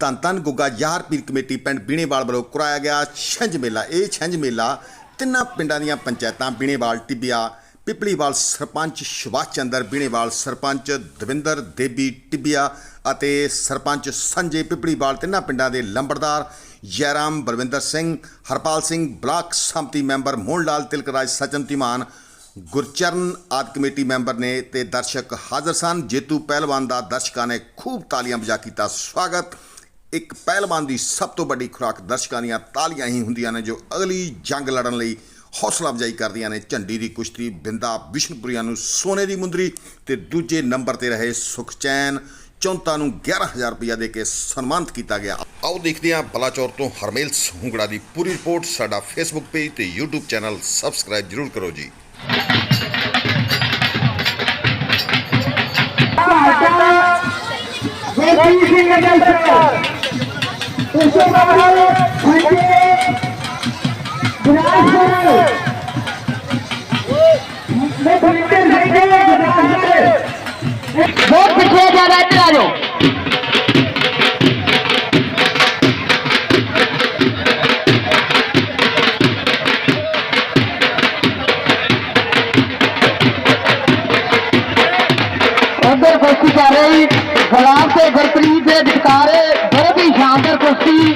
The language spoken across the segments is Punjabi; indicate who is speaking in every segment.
Speaker 1: ਧੰਨ ਧੰਨ ਗੁੱਗਾ ਯਾਰ ਪੀਰ ਕਮੇਟੀ ਪਿੰਡ ਬੀਣੇਵਾਲ ਵੱਲੋਂ ਕਰਾਇਆ ਗਿਆ ਛਿੰਝ ਮੇਲਾ। ਇਹ ਛਿੰਝ ਮੇਲਾ ਤਿੰਨਾਂ ਪਿੰਡਾਂ ਦੀਆਂ ਪੰਚਾਇਤਾਂ ਬੀਣੇਵਾਲ, ਟਿੱਬੀਆ, ਪਿਪਲੀਵਾਲ ਸਰਪੰਚ ਸੁਭਾਸ਼ ਚੰਦਰ, ਬੀਣੇਵਾਲ ਸਰਪੰਚ ਦਵਿੰਦਰ ਦੇਬੀ, ਟਿੱਬੀਆ ਅਤੇ ਸਰਪੰਚ ਸੰਜੇ ਪਿਪਲੀਵਾਲ ਤਿੰਨਾਂ ਪਿੰਡਾਂ ਦੇ ਲੰਬੜਦਾਰ ਜੈਰਾਮ ਬਲਵਿੰਦਰ ਸਿੰਘ, ਹਰਪਾਲ ਸਿੰਘ ਬਲਾਕ ਸੰਮਤੀ ਮੈਂਬਰ ਮੋਹਨ ਲਾਲ ਤਿਲਕਰਾਜ ਸਚਨ ਧੀਮਾਨ, ਗੁਰਚਰਨ ਆਦ ਕਮੇਟੀ ਮੈਂਬਰ ਨੇ ਤੇ ਦਰਸ਼ਕ ਹਾਜ਼ਰ ਸਨ। ਜੇਤੂ ਪਹਿਲਵਾਨ ਦਾ ਦਰਸ਼ਕਾਂ ਨੇ ਖੂਬ ਤਾਲੀਆਂ ਵਜਾ ਕੀਤਾ। ਸਵਾਗਤ ਇੱਕ ਪਹਿਲਵਾਨ ਦੀ ਸਭ ਤੋਂ ਵੱਡੀ ਖੁਰਾਕ ਦਰਸ਼ਕਾਂ ਦੀਆਂ ਤਾਲੀਆਂ ਹੀ ਹੁੰਦੀਆਂ ਨੇ ਜੋ ਅਗਲੀ ਜੰਗ ਲੜਨ ਲਈ ਹੌਸਲਾ ਅਫਜ਼ਾਈ ਕਰਦੀਆਂ ਨੇ। ਝੰਡੀ ਦੀ ਕੁਸ਼ਤੀ ਬਿੰਦਾ ਵਿਸ਼ਨਪੁਰੀਆਂ ਨੂੰ ਸੋਨੇ ਦੀ ਮੁੰਦਰੀ ਤੇ ਦੂਜੇ ਨੰਬਰ ਤੇ ਰਹੇ ਸੁਖਚੈਨ ਚੌਂਤਾ ਨੂੰ 11000 ਰੁਪਇਆ ਦੇ ਕੇ ਸਨਮਾਨਿਤ ਕੀਤਾ ਗਿਆ। ਆਓ ਦੇਖਦੇ ਹਾਂ ਬਲਾਚੌਰ ਤੋਂ ਹਰਮੇਲ ਹੁੰਗੜਾ ਦੀ ਪੂਰੀ ਰਿਪੋਰਟ। ਸਾਡਾ ਫੇਸਬੁੱਕ ਪੇਜ ਤੇ YouTube ਚੈਨਲ ਸਬਸਕ੍ਰਾਈਬ ਜਰੂਰ ਕਰੋ ਜੀ।
Speaker 2: ਸਿੰਘ ਉਸੇ ਬਾਬਾ ਸੰਜੇ ਗੁਨਾਹਗਾਰ ਮੈਂ ਬਲਿੰਦਰ ਸੰਜੇ ਗੁਨਾਹਗਾਰ ਬਹੁਤ ਪਿੱਛੇ ਜਾ ਰਿਹਾ ਇੱਧਰ ਆ ਜਾਓ ਉਧਰ ਕੁਸ਼ਤੀ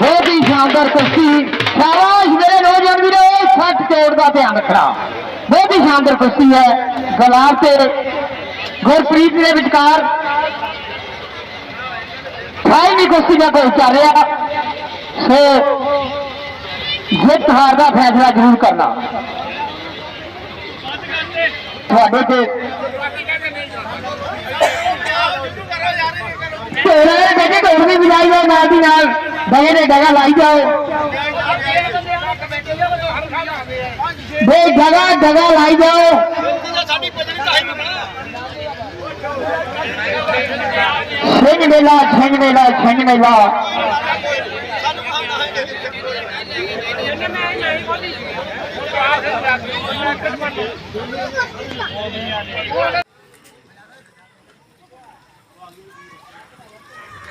Speaker 2: ਬਹੁਤ ਹੀ ਸ਼ਾਨਦਾਰ ਕੁਸ਼ਤੀ ਸ਼ਾਬਾਸ਼ ਮੇਰੇ ਨੌਜਵਾਨ ਵੀਰੋ ਸੱਟ ਚੋਟ ਦਾ ਧਿਆਨ ਰੱਖਣਾ। ਬਹੁਤ ਹੀ ਸ਼ਾਨਦਾਰ ਕੁਸ਼ਤੀ ਹੈ ਗੁਲਾਬ ਤੇ। ਗੁਰਪ੍ਰੀਤ ਦੇ ਵਿਚਕਾਰ ਦੀ ਕੁਸ਼ਤੀ ਦਾ ਕੋਈ ਚੱਲ ਰਿਹਾ। ਸੋ ਜਿੱਤ ਹਾਰ ਦਾ ਫੈਸਲਾ ਜ਼ਰੂਰ ਕਰਨਾ। ਤੁਹਾਡੇ ਤੇ। ਢੋਲੇ ਦੇ ਕੇ ਢੋਲ ਵੀ ਵਜਾਈ ਜਾਓ ਨਾਲ ਦੀ ਨਾਲ ਡਗੇ ਦੇ ਡਗਾ ਲਾਈ ਜਾਓ। ਬੇ ਡਗਾ ਡਗਾ ਲਾਈ ਜਾਓ। ਸਿੰਘ ਮੇਲਾ ਸਿੰਘ ਮੇਲਾ ਸਿੰਘ ਮੇਲਾ।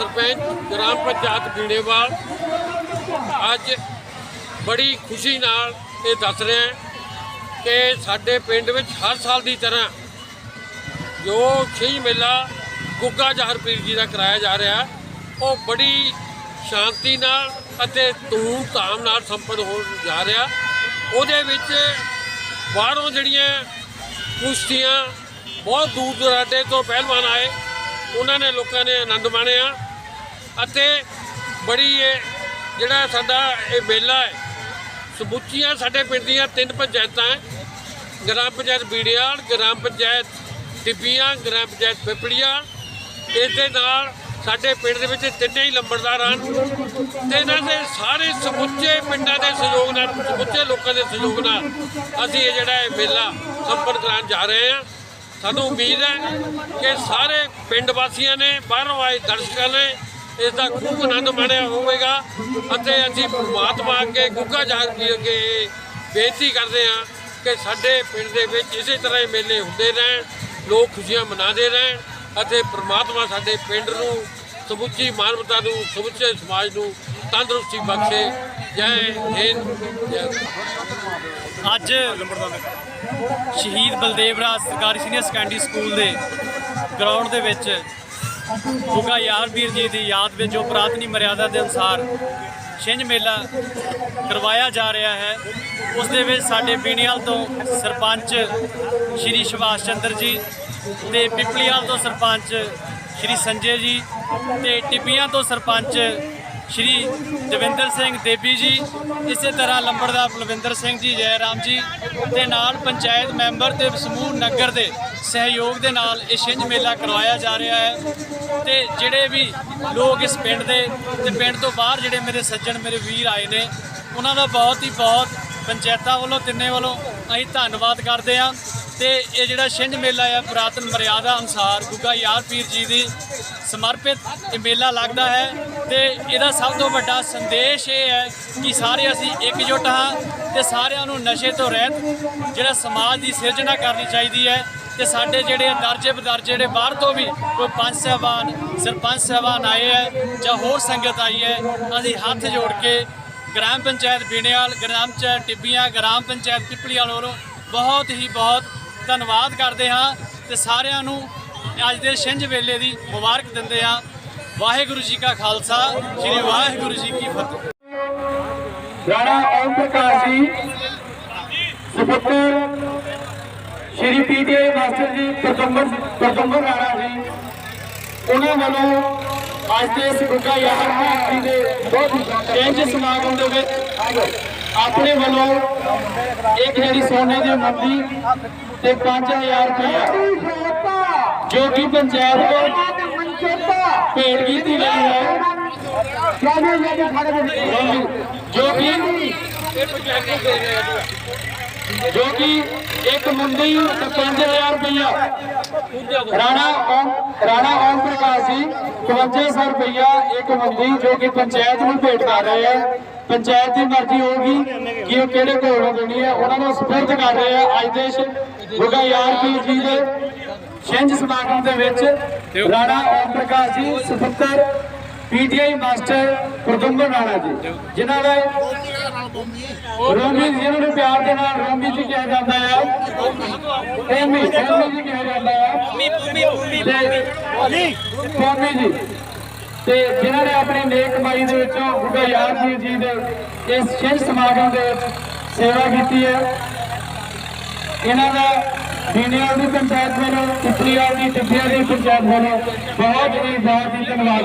Speaker 3: ਸਰਪੰਚ ਗ੍ਰਾਮ ਪੰਚਾਇਤ ਬੀੜੇਵਾਲ ਅੱਜ ਬੜੀ ਖੁਸ਼ੀ ਨਾਲ ਇਹ ਦੱਸ ਰਿਹਾ ਕਿ ਸਾਡੇ ਪਿੰਡ ਵਿੱਚ ਹਰ ਸਾਲ ਦੀ ਤਰ੍ਹਾਂ ਜੋ ਛਿੰਝ ਮੇਲਾ ਗੁੱਗਾ ਜਹਰ ਪੀਰ ਜੀ ਦਾ ਕਰਾਇਆ ਜਾ ਰਿਹਾ, ਉਹ ਬੜੀ ਸ਼ਾਂਤੀ ਨਾਲ ਅਤੇ ਧੂਮ ਧਾਮ ਨਾਲ ਸੰਪੰਨ ਹੋ ਜਾ ਰਿਹਾ। ਉਹਦੇ ਵਿੱਚ ਬਾਹਰੋਂ ਜਿਹੜੀਆਂ ਕੁਸ਼ਤੀਆਂ ਬਹੁਤ ਦੂਰ ਦੁਰਾਡੇ ਤੋਂ ਪਹਿਲਵਾਨ ਆਏ, ਉਹਨਾਂ ਨੇ ਲੋਕਾਂ ਨੇ ਆਨੰਦ ਮਾਣਿਆ। ਅਤੇ ਬੜੀ ਇਹ ਜਿਹੜਾ ਸਾਡਾ ਇਹ ਮੇਲਾ ਹੈ, ਸਮੁੱਚੀਆਂ ਸਾਡੇ ਪਿੰਡ ਦੀਆਂ ਤਿੰਨ ਪੰਚਾਇਤਾਂ ਹੈ। ਗ੍ਰਾਮ ਪੰਚਾਇਤ ਬੀੜਿਆਲ, ਗ੍ਰਾਮ ਪੰਚਾਇਤ ਟਿੱਬੀਆਂ, ਗ੍ਰਾਮ ਪੰਚਾਇਤ ਪਿਪੜੀਆਂ ਇਸ ਦੇ ਨਾਲ ਸਾਡੇ ਪਿੰਡ ਦੇ ਵਿੱਚ ਤਿੰਨੇ ਹੀ ਲੰਬੜਦਾਰ ਹਨ। ਤੇ ਇਹਨਾਂ ਦੇ ਸਾਰੇ ਸਮੁੱਚੇ ਪਿੰਡਾਂ ਦੇ ਸਹਿਯੋਗ ਨਾਲ, ਸਮੁੱਚੇ ਲੋਕਾਂ ਦੇ ਸਹਿਯੋਗ ਨਾਲ ਅਸੀਂ ਇਹ ਜਿਹੜਾ ਇਹ ਮੇਲਾ ਸੰਪੰਨ ਕਰਾਉਣ ਜਾ ਰਹੇ ਹਾਂ। ਸਾਨੂੰ ਉਮੀਦ ਹੈ ਕਿ ਸਾਰੇ ਪਿੰਡ ਵਾਸੀਆਂ ਨੇ, ਬਾਹਰੋਂ ਆਏ ਦਰਸ਼ਕਾਂ ਨੇ ਇਸ ਦਾ ਖੂਬ ਆਨੰਦ ਮਾਣਿਆ ਹੋਵੇਗਾ। ਅਤੇ ਅਸੀਂ ਪਰਮਾਤਮਾ ਅੱਗੇ ਗੁੱਗਾ ਜਾਗ ਕੀ ਅੱਗੇ ਬੇਨਤੀ ਕਰਦੇ ਹਾਂ ਕਿ ਸਾਡੇ ਪਿੰਡ ਦੇ ਵਿੱਚ ਇਸੇ ਤਰ੍ਹਾਂ ਹੀ ਮੇਲੇ ਹੁੰਦੇ ਰਹਿਣ, ਲੋਕ ਖੁਸ਼ੀਆਂ ਮਨਾਉਂਦੇ ਰਹਿਣ ਅਤੇ ਪ੍ਰਮਾਤਮਾ ਸਾਡੇ ਪਿੰਡ ਨੂੰ ਸਮੁੱਚੀ ਮਾਨਵਤਾ ਨੂੰ, ਸਮੁੱਚੇ ਸਮਾਜ ਨੂੰ ਤੰਦਰੁਸਤੀ ਬਖਸ਼ੇ। ਜੈ ਹਿੰਦ, ਜੈ
Speaker 4: ਅੱਜ ਸ਼ਹੀਦ ਬਲਦੇਵ ਰਾਜ ਸਰਕਾਰੀ ਸੀਨੀਅਰ ਸੈਕੰਡਰੀ ਸਕੂਲ ਦੇ ਗਰਾਊਂਡ ਦੇ ਵਿੱਚ ਗੁੱਗਾ ਯਾਰਵੀਰ ਜੀ ਦੀ ਯਾਦ ਵਿੱਚ ਜੋ ਪ੍ਰਾਤਨੀ ਮਰਿਆਦਾ ਦੇ ਅਨੁਸਾਰ ਛਿੰਝ ਮੇਲਾ ਕਰਵਾਇਆ ਜਾ ਰਿਹਾ ਹੈ, ਉਸ ਦੇ ਵਿੱਚ ਸਾਡੇ ਬੀਣੀਵਾਲ ਤੋਂ ਸਰਪੰਚ ਸ਼੍ਰੀ ਸੁਭਾਸ਼ ਚੰਦਰ ਜੀ ਤੇ ਪਿਪਲੀਵਾਲ ਤੋਂ ਸਰਪੰਚ ਸ਼੍ਰੀ ਸੰਜੇ ਜੀ ਤੇ ਟਿੱਬੀਆਂ ਤੋਂ ਸਰਪੰਚ ਸ਼੍ਰੀ ਦਵਿੰਦਰ ਸਿੰਘ ਦੇਬੀ ਜੀ, ਇਸੇ ਤਰ੍ਹਾਂ ਲੰਬੜਦਾਰ ਬਲਵਿੰਦਰ ਸਿੰਘ ਜੀ, ਜੈ ਰਾਮ ਜੀ ਤੇ ਨਾਲ ਪੰਚਾਇਤ ਮੈਂਬਰ ਤੇ ਸਮੂਹ ਨਗਰ ਦੇ ਸਹਿਯੋਗ ਦੇ ਨਾਲ ਇਹ ਛਿੰਝ ਮੇਲਾ ਕਰਵਾਇਆ ਜਾ ਰਿਹਾ ਹੈ। ਤੇ ਜਿਹੜੇ ਵੀ ਲੋਕ ਇਸ ਪਿੰਡ ਦੇ ਤੇ ਪਿੰਡ ਤੋਂ ਬਾਹਰ ਜਿਹੜੇ ਮੇਰੇ ਸੱਜਣ, ਮੇਰੇ ਵੀਰ ਆਏ ਨੇ, ਉਹਨਾਂ ਦਾ ਬਹੁਤ ਹੀ ਬਹੁਤ ਪੰਚਾਇਤਾਂ ਵੱਲੋਂ, ਤਿੰਨੇ ਵੱਲੋਂ ਅਸੀਂ ਧੰਨਵਾਦ ਕਰਦੇ ਹਾਂ। ਤੇ ਇਹ ਜਿਹੜਾ ਛਿੰਝ ਮੇਲਾ ਹੈ, ਪੁਰਾਤਨ ਮਰਿਆਦਾ ਅਨੁਸਾਰ ਗੁੱਗਾ ਯਾਰ ਪੀਰ ਜੀ ਦੀ ਸਮਰਪਿਤ ਇਹ ਮੇਲਾ ਲੱਗਦਾ ਹੈ। ਤੇ ਇਹਦਾ ਸਭ ਤੋਂ ਵੱਡਾ ਸੰਦੇਸ਼ ਇਹ ਹੈ ਕਿ ਸਾਰੇ ਅਸੀਂ ਇਕਜੁੱਟ ਹਾਂ ਤੇ ਸਾਰਿਆਂ ਨੂੰ ਨਸ਼ੇ ਤੋਂ ਰਹਿਤ ਜਿਹੜਾ ਸਮਾਜ ਦੀ ਸਿਰਜਣਾ ਕਰਨੀ ਚਾਹੀਦੀ ਹੈ ਤੇ ਸਾਡੇ ਜਿਹੜੇ ਦਰਜੇ ਬਦਰਜੇ ਜਿਹੜੇ ਬਾਹਰ ਤੋਂ ਵੀ ਕੋਈ ਪੰਜ ਸਾਹਿਬਾਨ, ਸਰਪੰਚ ਸਾਹਿਬਾਨ ਆਏ ਹੈ ਜਾਂ ਹੋਰ ਸੰਗਤ ਆਈ ਹੈ, ਅਸੀਂ ਹੱਥ ਜੋੜ ਕੇ ਗ੍ਰਾਮ ਪੰਚਾਇਤ ਬੀਣੇਵਾਲ, ਗ੍ਰਾਮ ਪੰਚਾਇਤ ਟਿੱਬੀਆਂ, ਗ੍ਰਾਮ ਪੰਚਾਇਤ ਪਿਪਲੀਵਾਲ ਵੱਲੋਂ ਬਹੁਤ ਹੀ ਬਹੁਤ ਧੰਨਵਾਦ ਕਰਦੇ ਹਾਂ ਤੇ ਸਾਰਿਆਂ ਨੂੰ ਅੱਜ ਦੇ ਛਿੰਝ ਵੇਲੇ ਦੀ ਮੁਬਾਰਕ ਦਿੰਦੇ ਹਾਂ। ਵਾਹਿਗੁਰੂ ਜੀ ਕਾ ਖਾਲਸਾ ਸ੍ਰੀ ਵਾਹਿਗੁਰੂ ਜੀ ਕੀ ਫਤਿਹ।
Speaker 5: ਰਾਣਾ ਓਮ ਪ੍ਰਕਾਸ਼ ਜੀ ਸੁਪੁੱਤਰ ਸ਼੍ਰੀ ਪੀਟੀਆਈ ਮਾਸਟਰ ਜੀ ਪ੍ਰਤੰਬਰ ਪ੍ਰਤੰਬਰ ਰਾਣਾ ਜੀ। ਉਹਨਾਂ ਵੱਲੋਂ ਅੱਜ ਦੇ ਗੁੱਗਾ ਯਾਰ ਜੀ ਦੇ ਬਹੁਤ ਚੇਂਜ ਸਮਾਗਮ ਦੇ ਵਿੱਚ ਆਪਣੇ ਵੱਲੋਂ ਇੱਕ ਜਿਹੜੀ ਸੋਨੇ ਦੀ ਮੁੰਦੀ ਤੇ 5000 ਰੁਪਏ ਜੋ ਕਿ ਪੰਚਾਇਤ ਕੋਲ ਭੇਟ ਕੀਤੀ ਗਈ ਹੈ। ਜੋ ਕਿ ਜੋ ਕਿ ਇੱਕ ਮੁੰਡੀ ਤੇ 5000 ਰੁਪਇਆ ਰਾਣਾ ਓਮ ਰਾਣਾ ਓਮ ਪ੍ਰਕਾਸ਼ ਜੀ 5500 ਰੁਪਇਆ ਇੱਕ ਮੁੰਡੀ ਜੋ ਕਿ ਪੰਚਾਇਤ ਨੂੰ ਭੇਟ ਕਰ ਰਹੇ ਹੈ। ਪੰਚਾਇਤ ਦੀ ਮਰਜ਼ੀ ਹੋਊਗੀ ਕਿ ਉਹ ਕਿਹੜੇ ਕੋਲ ਦੇਣੀ ਹੈ। ਉਹਨਾਂ ਨੂੰ ਸਪੁਰਦ ਕਰ ਰਹੇ ਆ ਅੱਜ ਦੇ ਗੁਗਾ ਯਾਰ ਜੀ ਦੇ ਛਿੰਝ ਸਮਾਗਮ ਦੇ ਵਿੱਚ ਰਾਣਾ ਓਮ ਪ੍ਰਕਾਸ਼ ਜੀ ਸੁਪੁੱਤਰ ਪੀਟੀਆਈ ਮਾਸਟਰ ਪ੍ਰਦੁੰਮਨ ਰਾਣਾ ਜੀ, ਜਿਨ੍ਹਾਂ ਦਾ ਰੋਮੀ ਜਿਹਨਾਂ ਨੂੰ ਪਿਆਰ ਦੇ ਨਾਲ ਰੋਮੀ ਜੀ ਕਿਹਾ ਜਾਂਦਾ ਹੈ ਰੋਮੀ ਰੋਮੀ ਜੀ ਕਿਹਾ ਜਾਂਦਾ ਹੈ ਰੋਮੀ ਜੀ, ਤੇ ਜਿਨ੍ਹਾਂ ਨੇ ਆਪਣੀ ਨੇਕ ਕਮਾਈ ਦੇ ਵਿੱਚੋਂ ਗੁੱਗਾ ਯਾਰ ਜੀ ਜੀ ਦੇ ਇਸ ਛਿੰਝ ਸਮਾਗਮ ਦੇ ਵਿੱਚ ਸੇਵਾ ਕੀਤੀ ਹੈ। ਇਹਨਾਂ ਦਾ ਬੀਨੀਆਲ ਦੀ ਪੰਚਾਇਤ ਵੱਲੋਂ ਪਿਛਲੀਆਲ ਦੀ ਟਿੱਬੀਆਂ ਦੀ ਪੰਚਾਇਤ ਵੱਲੋਂ ਬਹੁਤ ਹੀ ਬਹੁਤ ਹੀ ਧੰਨਵਾਦ।